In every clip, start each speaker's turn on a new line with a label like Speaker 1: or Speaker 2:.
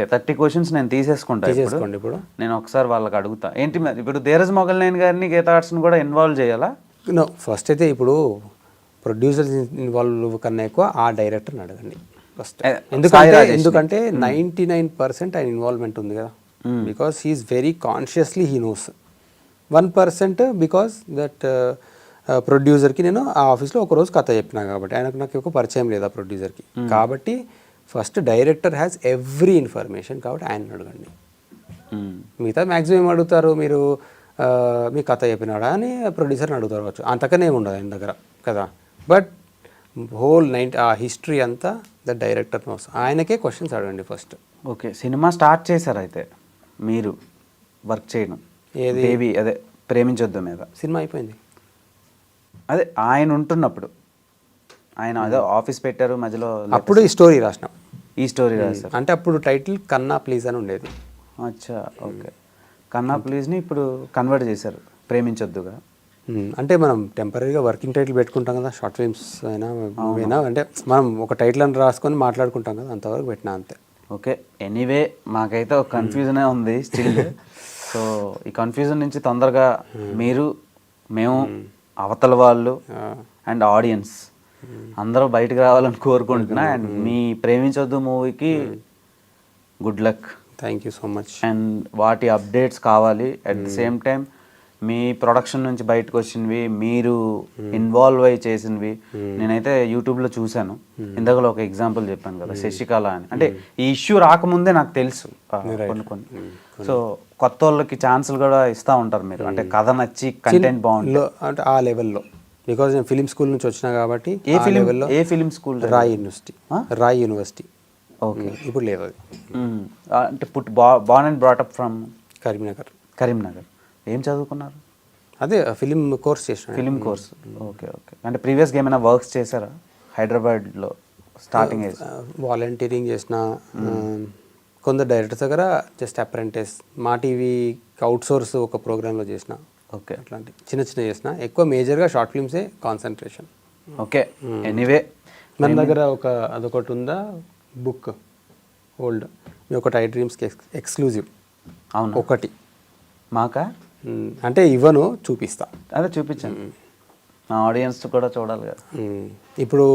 Speaker 1: Okay thirty questions నేను తీసేసుకుంటా ఇప్పుడు.
Speaker 2: తీసేసుకోండి ఇప్పుడు.
Speaker 1: నేను ఒకసారి వాళ్ళకి అడుగుతా. ఏంటి మరి ఇప్పుడు ధీరజ్ మొగల్నేని గారిని గీతా ఆర్ట్స్ని కూడా ఇన్వాల్వ్ చేయాలా?
Speaker 2: నో ఫస్ట్ అయితే ఇప్పుడు ప్రొడ్యూసర్ ఇన్వాల్వ్ కన్నా ఎక్కువ ఆ డైరెక్టర్ని అడగండి. ఫస్ట్ ఎందుకంటే. ఎందుకంటే నైంటీ నైన్ పర్సెంట్ ఆయన ఇన్వాల్వ్మెంట్ ఉంది కదా. Because he's very consciously he knows one percent because that ప్రొడ్యూసర్కి నేను ఆ ఆఫీస్లో ఒక రోజు కథ చెప్పినా కాబట్టి ఆయనకు నాకు ఒక పరిచయం లేదు ఆ ప్రొడ్యూసర్కి కాబట్టి first director has every information కాబట్టి ఆయన అడగండి.
Speaker 1: మ్మ్.
Speaker 2: మిగతా మ్యాక్సిమం ఏం అడుగుతారు మీరు మీ కథ చెప్పినాడా అని ప్రొడ్యూసర్ని అడుగుతారు వచ్చు అంతకనే ఉండదు ఆయన దగ్గర కదా? బట్ హోల్ నైన్ ఆ హిస్టరీ అంతా ద డైరెక్టర్ నోస్ ఆయనకే క్వశ్చన్స్ అడగండి ఫస్ట్
Speaker 1: ఓకే సినిమా స్టార్ట్ చేశారు అయితే మీరు వర్క్ చేయడం
Speaker 2: ఏది?
Speaker 1: బేబీ అదే ప్రేమించొద్దు మీద.
Speaker 2: సినిమా అయిపోయింది.
Speaker 1: అదే ఆయన ఉంటున్నప్పుడు. ఆయన అదే ఆఫీస్ పెట్టారు మధ్యలో
Speaker 2: అప్పుడు ఈ స్టోరీ రాసినాం.
Speaker 1: ఈ స్టోరీ రాశారు
Speaker 2: అంటే అప్పుడు టైటిల్ కన్నా ప్లీజ్ అని ఉండేది.
Speaker 1: అచ్చా ఓకే. కన్నా ప్లీజ్ని ఇప్పుడు కన్వర్ట్ చేశారు ప్రేమించొద్దుగా.
Speaker 2: అంటే మనం టెంపరీగా వర్కింగ్ టైటిల్ పెట్టుకుంటాం కదా షార్ట్ ఫిల్మ్స్ అయినా అయినా అంటే మనం ఒక టైటిల్ అని రాసుకొని మాట్లాడుకుంటాం కదా అంతవరకు పెట్టినా అంతే.
Speaker 1: ఓకే ఎనీవే మాకైతే ఒక కన్ఫ్యూజనే ఉంది స్టిల్. సో ఈ కన్ఫ్యూజన్ నుంచి తొందరగా మీరు మేము అవతల వాళ్ళు అండ్ ఆడియన్స్. అందరూ బయటకు రావాలని కోరుకుంటున్నా. అండ్ మీ ప్రేమించొద్దు మూవీకి good luck.
Speaker 2: Thank you so much
Speaker 1: and వాటి అప్డేట్స్ కావాలి. అట్ ది సేమ్ టైం మీ ప్రొడక్షన్ నుంచి బయటకు వచ్చినవి మీరు ఇన్వాల్వ్ అయ్యి చేసినవి నేనైతే యూట్యూబ్లో చూశాను. ఇందాకలో ఒక ఎగ్జాంపుల్ చెప్పాను కదా శశికళ అని. అంటే ఈ ఇష్యూ రాకముందే నాకు తెలుసు. కొన్ని కొన్ని. సో కొత్త వాళ్ళకి ఛాన్సులు కూడా ఇస్తూ ఉంటారు మీరు. అంటే కథ నచ్చి కంటెంట్ బాగుంటుంది
Speaker 2: అంటే ఆ లెవెల్లో బికాజ్ నేను ఫిలిం స్కూల్ నుంచి వచ్చినా కాబట్టి
Speaker 1: ఏ ఫిలిం
Speaker 2: లెవెల్లో
Speaker 1: ఏ film school
Speaker 2: Rai university Rai university
Speaker 1: okay
Speaker 2: ఇప్పుడు లేదు అది.
Speaker 1: అంటే పుట్ బా born and brought up from
Speaker 2: Karimnagar.
Speaker 1: Karimnagar. ఏం చదువుకున్నారు?
Speaker 2: అదే ఫిలిం కోర్స్ చేసిన
Speaker 1: ఫిలిం కోర్స్ ఓకే ఓకే అంటే ప్రీవియస్గా ఏమైనా వర్క్స్ చేశారా? హైదరాబాద్లో స్టార్టింగ్
Speaker 2: వాలంటీరింగ్ చేసిన ఆ, కొందరు డైరెక్టర్స్ దగ్గర just apprentice Maa TV out source ప్రోగ్రాంలో చేసిన.
Speaker 1: ఓకే
Speaker 2: అట్లాంటి చిన్న చిన్న చేసిన ఎక్కువ మేజర్గా షార్ట్ ఫిల్మ్సే కాన్సన్ట్రేషన్
Speaker 1: ఓకే ఎనీవే
Speaker 2: మన దగ్గర ఒక అదొకటి ఉందా? బుక్ ఓల్డ్ ఒకటి ఐ డ్రీమ్స్కి ఎక్స్క్లూజివ్
Speaker 1: అవును.
Speaker 2: ఒకటి.
Speaker 1: మాకా?
Speaker 2: అంటే ఇవ్వను చూపిస్తా.
Speaker 1: అదే చూపించండి. మా ఆడియన్స్ కూడా చూడాలి కదా.
Speaker 2: ఇప్పుడు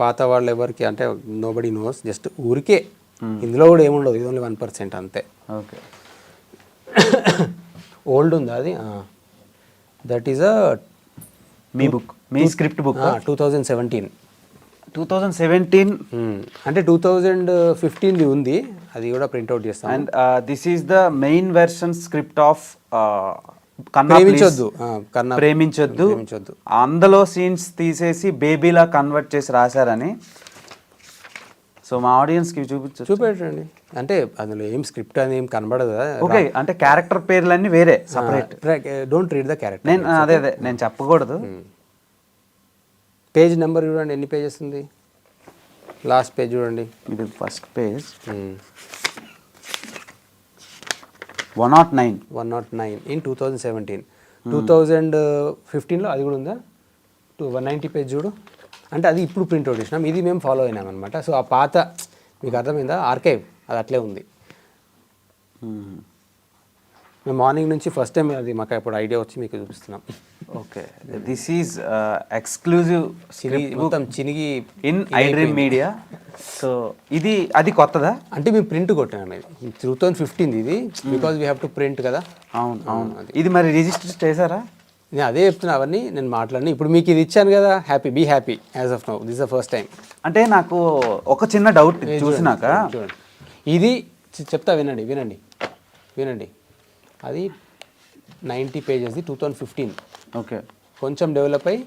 Speaker 2: పాత వాళ్ళు ఎవరికి అంటే నో బడీ నోస్ జస్ట్ ఊరికే ఇందులో కూడా ఏముండదు ఇది ఓన్లీ వన్ పర్సెంట్ అంతే.
Speaker 1: ఓకే
Speaker 2: ఓల్డ్ ఉందా అది? దట్ ఈస్ అ
Speaker 1: మీ బుక్ మీ script book
Speaker 2: two thousand seventeen
Speaker 1: two thousand seventeen
Speaker 2: అంటే టూ థౌజండ్ ఫిఫ్టీన్ది ఉంది. అది కూడా ప్రింట్అవుట్ చేస్తాను
Speaker 1: and this is the main version script of
Speaker 2: Preminchoddu. Kanna
Speaker 1: Preminchoddu. అందులో సీన్స్ తీసేసి బేబీలా కన్వర్ట్ చేసి రాశారని సో మా ఆడియన్స్కి చూపించు
Speaker 2: చూపెట్టండి. అంటే అందులో ఏం స్క్రిప్ట్ అని ఏం కనబడదు?
Speaker 1: ఓకే అంటే క్యారెక్టర్ పేర్లన్నీ వేరే separate.
Speaker 2: Don't read the character
Speaker 1: నేను అదే అదే నేను చెప్పకూడదు.
Speaker 2: పేజ్ నెంబర్ చూడండి ఎన్ని పేజెస్ ఉంది? లాస్ట్ పేజ్ చూడండి.
Speaker 1: ఇది first page one nought nine
Speaker 2: one nought nine in two thousand seventeen two thousand ఫిఫ్టీన్లో అది కూడా ఉందా? టూ వన్ నైంటీ పేజ్ చూడు. అంటే అది ఇప్పుడు ప్రింట్అవుట్ చేసినాం ఇది మేము ఫాలో అయినాం అనమాట సో ఆ పాత మీకు అర్థమైందా? ఆర్కైవ్ అది అట్లే ఉంది. మేము మార్నింగ్ నుంచి ఫస్ట్ టైం అది మాకు ఇప్పుడు ఐడియా వచ్చి మీకు చూపిస్తున్నాం.
Speaker 1: ఓకే దిస్ ఈజ్ ఎక్స్క్లూజివ్
Speaker 2: మొత్తం చినిగి
Speaker 1: in iDream media so ఇది అది కొత్తదా?
Speaker 2: అంటే మేము ప్రింట్ కొట్టాము ఇది టూ థౌజండ్ ఫిఫ్టీన్ ఇది. Because we have to print కదా.
Speaker 1: అవును అవును. ఇది మరి రిజిస్టర్ చేశారా?
Speaker 2: నేను అదే చెప్తున్నా అవన్నీ నేను మాట్లాడిన. ఇప్పుడు మీకు ఇది ఇచ్చాను కదా happy be happy as of now this the first time
Speaker 1: అంటే నాకు ఒక చిన్న డౌట్ చూసినాక
Speaker 2: చూడండి ఇది చెప్తా వినండి వినండి వినండి. అది నైంటీ పేజెస్ది టూ థౌజండ్ ఫిఫ్టీన్.
Speaker 1: ఓకే.
Speaker 2: కొంచెం డెవలప్ అయ్యి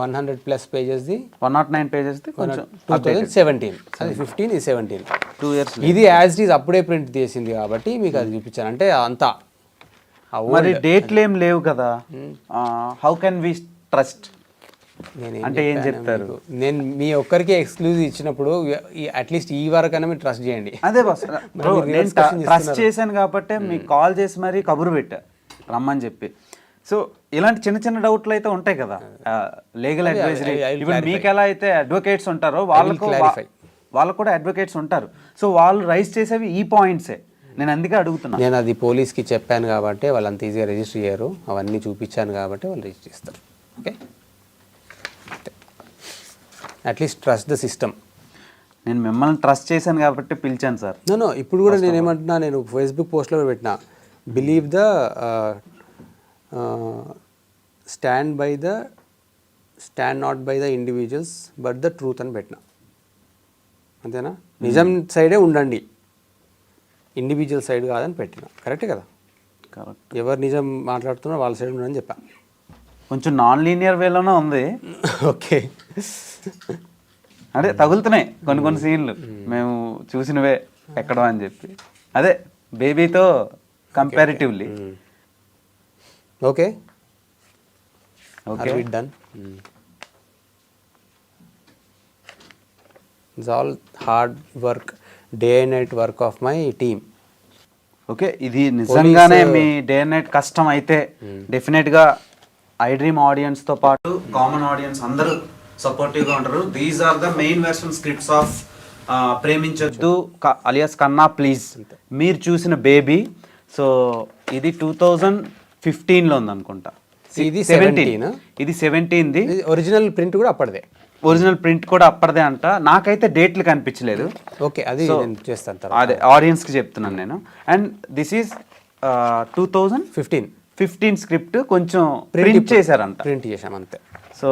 Speaker 2: వన్ హండ్రెడ్ ప్లస్ పేజెస్ది
Speaker 1: వన్ నాట్ నైన్ పేజెస్ కొంచెం
Speaker 2: టూ థౌజండ్ సెవెంటీన్ అది ఫిఫ్టీన్ ఇది సెవెంటీన్
Speaker 1: టూ ఇయర్స్
Speaker 2: ఇది యాజ్ ఈజ్ అప్పుడే ప్రింట్ చేసింది కాబట్టి మీకు అది చూపించాను. అంటే అంతా
Speaker 1: మరి డేట్లు ఏం లేవు కదా. హౌ కెన్ వి ట్రస్ట్
Speaker 2: నేనేం
Speaker 1: అంటే ఏం చెప్తారు?
Speaker 2: నేను మీ ఒక్కరికి ఎక్స్క్లూజివ్ ఇచ్చినప్పుడు అట్లీస్ట్ ఈ వరకైనా మీరు ట్రస్ట్ చేయండి.
Speaker 1: అదే బస్ నేను ట్రస్ట్ చేశాను కాబట్టి మీకు కాల్ చేసి మరీ కబురు పెట్టా రమ్మని చెప్పి. సో ఇలాంటి చిన్న చిన్న డౌట్లు అయితే ఉంటాయి కదా. లీగల్ అడ్వైజరీ ఇప్పుడు మీకు ఎలా అయితే అడ్వకేట్స్ ఉంటారో వాళ్ళకు. వాళ్ళకు కూడా అడ్వకేట్స్ ఉంటారు. సో వాళ్ళు రైజ్ చేసేవి ఈ పాయింట్సే నేను అందుకే అడుగుతున్నా.
Speaker 2: నేను అది పోలీస్కి చెప్పాను కాబట్టి వాళ్ళు అంత ఈజీగా రిజిస్టర్ చేయరు. అవన్నీ చూపించాను కాబట్టి వాళ్ళు రిజిస్టర్ చేస్తారు. Okay? At least trust the system
Speaker 1: నేను మిమ్మల్ని ట్రస్ట్ చేశాను కాబట్టి పిలిచాను సార్.
Speaker 2: నో ఇప్పుడు కూడా నేను ఏమంటున్నా నేను ఫేస్బుక్ పోస్ట్లో పెట్టిన. Believe the stand by the stand not by the individuals but the truth అని పెట్టిన. అంతేనా? నిజం సైడే ఉండండి. ఇండివిజువల్ సైడ్ కాదని పెట్టిన. కరెక్టే కదా?
Speaker 1: కరెక్ట్
Speaker 2: ఎవరు నిజం మాట్లాడుతున్నారో వాళ్ళ సైడ్ ఉండని చెప్పా.
Speaker 1: కొంచెం నాన్ లీనియర్ వేలోనే ఉంది.
Speaker 2: ఓకే
Speaker 1: అదే తగులుతున్నాయి కొన్ని కొన్ని సీన్లు. మేము చూసినవే ఎక్కడో అని చెప్పి. అదే బేబీతో comparatively
Speaker 2: okay
Speaker 1: okay
Speaker 2: done it's all hard work day and night work of my team
Speaker 1: okay ఇది నిజంగానే మీ డే అండ్ నైట్ కష్టం అయితే డెఫినెట్గా ఐ డ్రీమ్ ఆడియన్స్తో పాటు కామన్ ఆడియన్స్ అందరూ సపోర్టివ్గా ఉంటారు. These are the main version scripts of Preminchoddu. Alias Kanna please మీరు చూసిన బేబీ సో ఇది టూ థౌజండ్ ఫిఫ్టీన్లో ఉంది అనుకుంటా
Speaker 2: ఇది
Speaker 1: 17
Speaker 2: 17
Speaker 1: ఇది సెవెంటీన్ది
Speaker 2: ఒరిజినల్ ప్రింట్ కూడా అప్పటిదే.
Speaker 1: ఒరిజినల్ ప్రింట్ కూడా అప్పటిదే అంట. నాకైతే డేట్లు కనిపించలేదు.
Speaker 2: ఓకే అది నేను చేస్తాను తర్వాత.
Speaker 1: అదే ఆడియన్స్కి చెప్తున్నాను నేను. And this is two thousand
Speaker 2: fifteen.
Speaker 1: Fifteen script కొంచెం ప్రింట్ చేశారంట.
Speaker 2: ప్రింట్ చేసాం అంతే.
Speaker 1: సో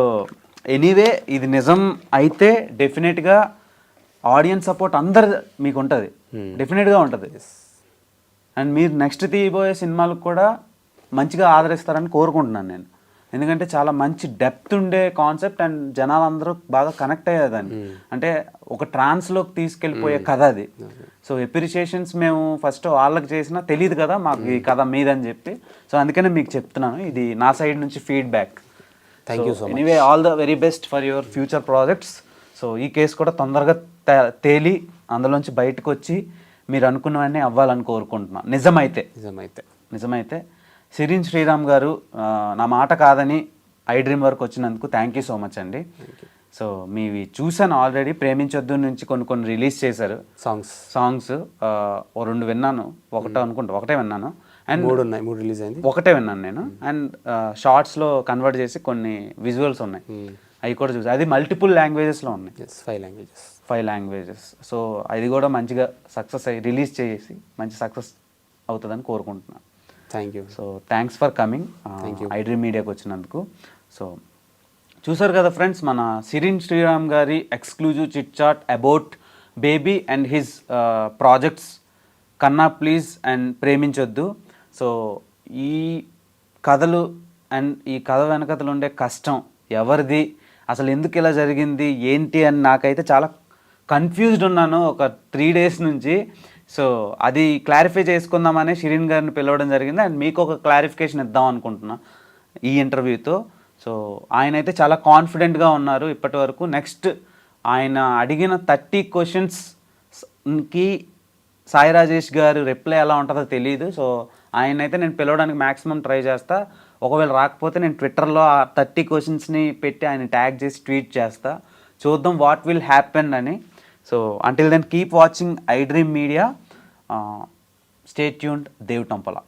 Speaker 1: ఎనీవే ఇది నిజం అయితే డెఫినెట్గా ఆడియన్స్ సపోర్ట్ అందరు మీకు ఉంటుంది డెఫినెట్గా ఉంటుంది. అండ్ మీరు నెక్స్ట్ తీయబోయే సినిమాలకు కూడా మంచిగా ఆదరిస్తారని కోరుకుంటున్నాను నేను. ఎందుకంటే చాలా మంచి డెప్త్ ఉండే కాన్సెప్ట్ అండ్ జనాలందరూ బాగా కనెక్ట్ అయ్యేదాన్ని అంటే ఒక ట్రాన్స్లోకి తీసుకెళ్ళిపోయే కథ అది. సో ఎప్రిషియేషన్స్ మేము ఫస్ట్ వాళ్ళకి చేసినా తెలియదు కదా మాకు ఈ కథ మీదని చెప్పి. సో అందుకనే మీకు చెప్తున్నాను ఇది నా సైడ్ నుంచి feedback
Speaker 2: you so much.
Speaker 1: Anyway all the very best for your future projects so ఈ కేసు కూడా తొందరగా తే- తేలి అందులోంచి బయటకు వచ్చి మీరు అనుకున్నవన్నీ అవ్వాలని కోరుకుంటున్నాను నిజమైతే.
Speaker 2: నిజమైతే.
Speaker 1: నిజమైతే. సిరిన్ శ్రీరామ్ గారు నా మాట కాదని ఐ డ్రీమ్ వరకు వచ్చినందుకు థ్యాంక్ యూ సో మచ్ అండి. సో మీవి చూశాను ఆల్రెడీ ప్రేమించొద్దు నుంచి కొన్ని కొన్ని రిలీజ్ చేశారు.
Speaker 2: సాంగ్స్
Speaker 1: సాంగ్స్ ఓ రెండు విన్నాను. ఒకటే అనుకుంటా ఒకటే విన్నాను. అండ్
Speaker 2: మూడు ఉన్నాయి మూడు రిలీజ్ అయింది.
Speaker 1: ఒకటే విన్నాను నేను. అండ్ షార్ట్స్లో కన్వర్ట్ చేసి కొన్ని విజువల్స్ ఉన్నాయి. అవి కూడా చూసి. అది మల్టిపుల్ లాంగ్వేజెస్లో ఉన్నాయి.
Speaker 2: Five languages
Speaker 1: five languages so అది కూడా మంచిగా సక్సెస్ అయ్యి రిలీజ్ చేసి మంచి సక్సెస్ అవుతుందని కోరుకుంటున్నాను.
Speaker 2: Thank you
Speaker 1: so thanks for coming
Speaker 2: Thank you.
Speaker 1: IDream మీడియాకి వచ్చినందుకు. సో చూసారు కదా ఫ్రెండ్స్ మన సిరిన్ శ్రీరామ్ గారి exclusive chit chat about Baby and his projects Kanna please and Preminchoddu. So ఈ కథలు అండ్ ఈ కథ వెనకతలు ఉండే కష్టం ఎవరిది? అసలు ఎందుకు ఇలా జరిగింది? ఏంటి? అని నాకైతే చాలా కన్ఫ్యూజ్డ్ ఉన్నాను. ఒక త్రీ డేస్ నుంచి. సో అది క్లారిఫై చేసుకుందామని షిరిన్ గారిని పిలవడం జరిగింది. అండ్ మీకు ఒక క్లారిఫికేషన్ ఇద్దాం అనుకుంటున్నా ఈ ఇంటర్వ్యూతో సో ఆయన అయితే చాలా కాన్ఫిడెంట్గా ఉన్నారు ఇప్పటి వరకు. నెక్స్ట్ ఆయన అడిగిన థర్టీ క్వశ్చన్స్కి సాయి రాజేష్ గారు రిప్లై ఎలా ఉంటుందో తెలియదు సో ఆయన అయితే నేను పిలవడానికి మ్యాక్సిమం ట్రై చేస్తా. ఒకవేళ రాకపోతే నేను ట్విట్టర్లో ఆ థర్టీ క్వశ్చన్స్ని పెట్టి ఆయన ట్యాగ్ చేసి ట్వీట్ చేస్తా. చూద్దాం వాట్ విల్ హ్యాపెన్ అని. So until then keep watching iDream media stay tuned Dev టంపల